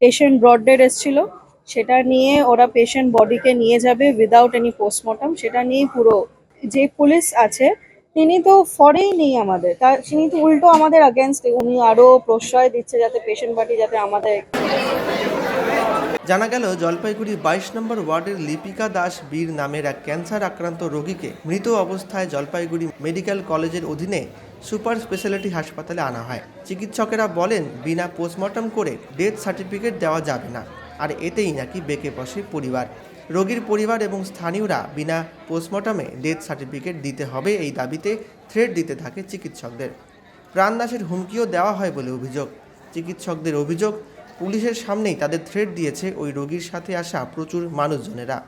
Patient broad dead এসেছিল। সেটা নিয়ে ওরা পেশেন্ট বডিকে নিয়ে যাবে উইদাউট এনি পোস্টমর্টম সেটা নিয়ে পুরো যে পুলিশ আছে তিনি তো ফরেই নেই আমাদের। তার তিনি তো উল্টো আমাদের আগেনস্ট উনি আরও প্রশ্রয় দিচ্ছে যাতে পেশেন্ট পার্টি যাতে আমাদের জানা গেল, জলপাইগুড়ি বাইশ নম্বর ওয়ার্ডের লিপিকা দাস বীর নামের এক ক্যান্সার আক্রান্ত রোগীকে মৃত অবস্থায় জলপাইগুড়ি মেডিকেল কলেজের অধীনে সুপার স্পেশালিটি হাসপাতালে আনা হয়। চিকিৎসকেরা বলেন, বিনা পোস্টমর্টম করে ডেথ সার্টিফিকেট দেওয়া যাবে না, আর এতেই নাকি বেঁকে বসে পরিবার। রোগীর পরিবার এবং স্থানীয়রা বিনা পোস্টমর্টমে ডেথ সার্টিফিকেট দিতে হবে এই দাবিতে থ্রেড দিতে থাকে চিকিৎসকদের। প্রাণনাশের হুমকিও দেওয়া হয় বলে অভিযোগ। চিকিৎসকদের অভিযোগ পুলিশের সামনেই তাদের থ্রেড দিয়েছে ওই রোগীর সাথে আসা প্রচুর মানুষজনেরা।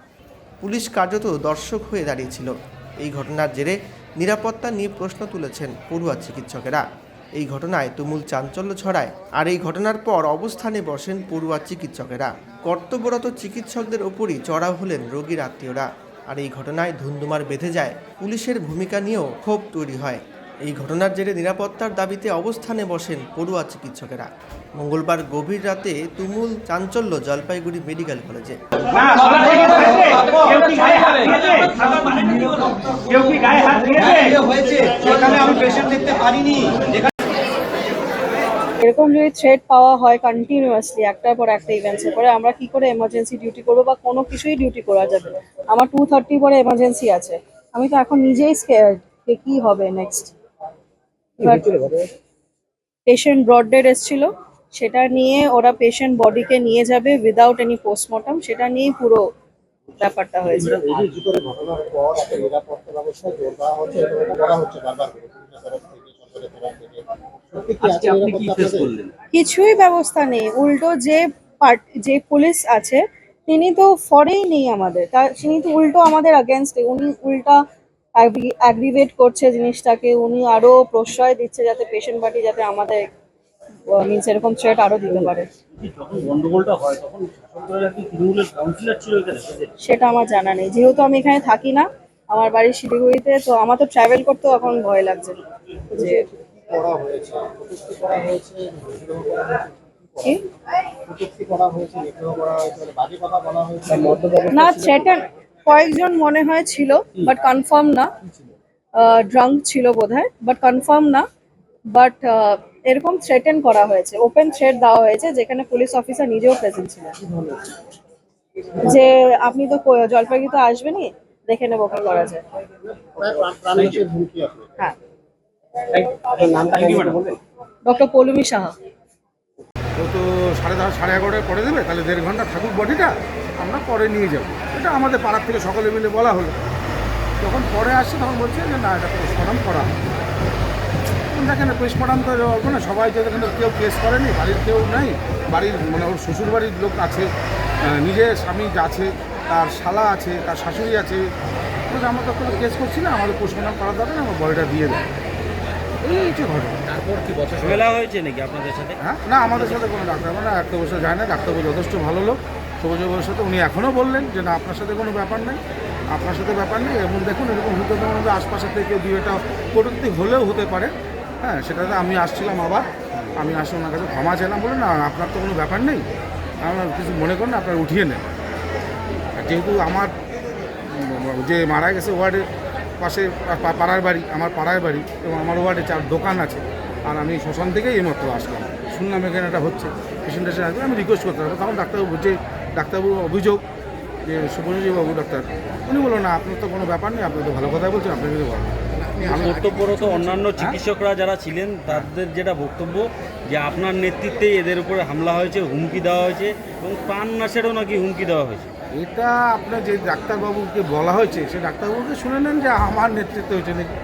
পুলিশ কার্যত দর্শক হয়ে দাঁড়িয়েছিল। এই ঘটনার জেরে নিরাপত্তা নিয়ে প্রশ্ন তুলেছেন পড়ুয়া চিকিৎসকেরা। এই ঘটনায় তুমুল চাঞ্চল্য ছড়ায়। আর এই ঘটনার পর অবস্থানে বসেন পড়ুয়া চিকিৎসকেরা। কর্তব্যরত চিকিৎসকদের ওপরই চড়াও হলেন রোগীর আত্মীয়রা। আর এই ঘটনায় ধুন্ধুমার বেঁধে যায়। পুলিশের ভূমিকা নিয়েও ক্ষোভ তৈরি হয়। এই ঘটনার জেরে নিরাপত্তার দাবিতে অবস্থানে বসেন পড়ুয়া চিকিৎসকেরা। মঙ্গলবার গভীর রাতে তুমুল চাঞ্চল্য জলপাইগুড়ি মেডিকেল কলেজে। এরকম যদি থ্রেড পাওয়া হয় কন্টিনিউয়াসলি একটার পর একটা ইভেন্টসের পরে আমরা কি করে এমার্জেন্সি ডিউটি করব বা কোনো কিছুই ডিউটি করা যাবে আমার টু থার্টি পরে এমার্জেন্সি আছে। আমি তো এখন নিজেই স্কেয়ার্ড কি হবে নেক্সট পেশেন্ট ব্রড ডেড এসেছিল। সেটা নিয়ে ওরা পেশেন্ট বডিকে নিয়ে যাবে উইদাউট এনি পোস্টমর্টম সেটা নিয়ে পুরো ব্যাপারটা হয়েছে? কিছুই ব্যবস্থা নেই। উল্টো যে পার্ট যে পুলিশ আছে তিনি তো ফরেই নেই আমাদের। তার তিনি তো উল্টো আমাদের আগেনস্ট উনি উল্টা অ্যাগ্রিভেট করছে জিনিসটাকে উনি আরও প্রশ্রয় দিচ্ছে যাতে পেশেন্ট পার্টি যাতে আমাদের মিনস এরকম থ্রেট আরও দিতে পারে। হয় সেটা আমার জানা নেই। যেহেতু আমি এখানে থাকি না আমার বাড়ি শিলিগুড়িতে তো আমার তো ট্রাভেল করতেও এখন ভয় লাগছে। যে মানে না থ্রেটেন কয়েকজন মনে হয় ছিল বাট কনফার্ম না। ড্রাঙ্ক ছিল বোধহয় বাট কনফার্ম না। বাট এরকম থ্রেটেন করা হয়েছে ওপেন থ্রেট দেওয়া হয়েছে, যেখানে পুলিশ অফিসার নিজেও প্রেজেন্ট ছিলেন যে আপনি তো জলপাইগুড়ি তো আসবেনই, দেখে নেব কি করা যায়। হ্যাঁ। ডক্টর পৌলমী সাহা। তো সাড়ে সাড়ে এগারোটায় দেবে, তাহলে দেড় ঘণ্টা থাকুক বডিটা আমরা পরে নিয়ে যাব। এটা আমাদের পাড়ার থেকে সকলে মিলে বলা হলো। যখন পরে আসছে তখন বলছে যে না এটা পোস্টমর্টম করা হবে দেখেন পোস্টমর্টম তো হবে না সবাই তো এখানে কেউ কেস করেনি বাড়ির কেউ নেই। বাড়ির মানে ওর শ্বশুর বাড়ির লোক আছে নিজের স্বামী আছে তার শালা আছে তার শাশুড়ি আছে। আমরা তো কোনো কেস করছি না আমাদের পোস্টমর্টম করা দরকার না, আমার বডিটা দিয়ে দেয় এই হচ্ছে ঘটনা। ঝামেলা হয়েছে নাকি আপনাদের সাথে? হ্যাঁ? না আমাদের সাথে কোনো ডাক্তার মানে একটা বসে যায় না ডাক্তারবাবু যথেষ্ট ভালো লোক। সবুজবাবুর সাথে উনি এখনও বললেন যে না, আপনার সাথে কোনো ব্যাপার নেই। আপনার সাথে ব্যাপার নেই। এবং দেখুন, এরকম হতে পারে আশপাশের থেকে দু এটা কটূক্তি হলেও হতে পারে। হ্যাঁ সেটাতে আমি আসছিলাম আবার। আমি আসলে ওনার কাছে ক্ষমা চাইলাম বলে না আপনার তো কোনো ব্যাপার নেই। আমার কিছু মনে করেন আপনার উঠিয়ে নেন। যেহেতু আমার যে মারা গেছে ওয়ার্ডের পাশে পাড়ার বাড়ি, আমার পাড়ার বাড়ি, এবং আমার ওয়ার্ডে চার দোকান আছে, আর আমি শ্মশান থেকেই এইমাত্র আসলাম। শুনলাম এখানে এটা হচ্ছে, পেশেন্ট আসবে, আমি রিকোয়েস্ট করতে পারব তখন ডাক্তারবাবু বলছে ডাক্তারবাবু অভিযোগ যে শুভজিৎ বাবু ডাক্তার উনি বলল না আপনার তো কোনো ব্যাপার নেই আপনি তো ভালো কথাই বলছেন আপনাকে না। আমি কর্তব্যরত অন্যান্য চিকিৎসকরা যারা ছিলেন তাদের যেটা বক্তব্য যে আপনার নেতৃত্বে এদের উপরে হামলা হয়েছে হুমকি দেওয়া হয়েছে এবং প্রাণ নাশেরও নাকি হুমকি দেওয়া হয়েছে। এটা আপনার যে ডাক্তারবাবুকে বলা হয়েছে সে ডাক্তারবাবুকে শুনে নেন যে আমার নেতৃত্বে হয়েছে নাকি।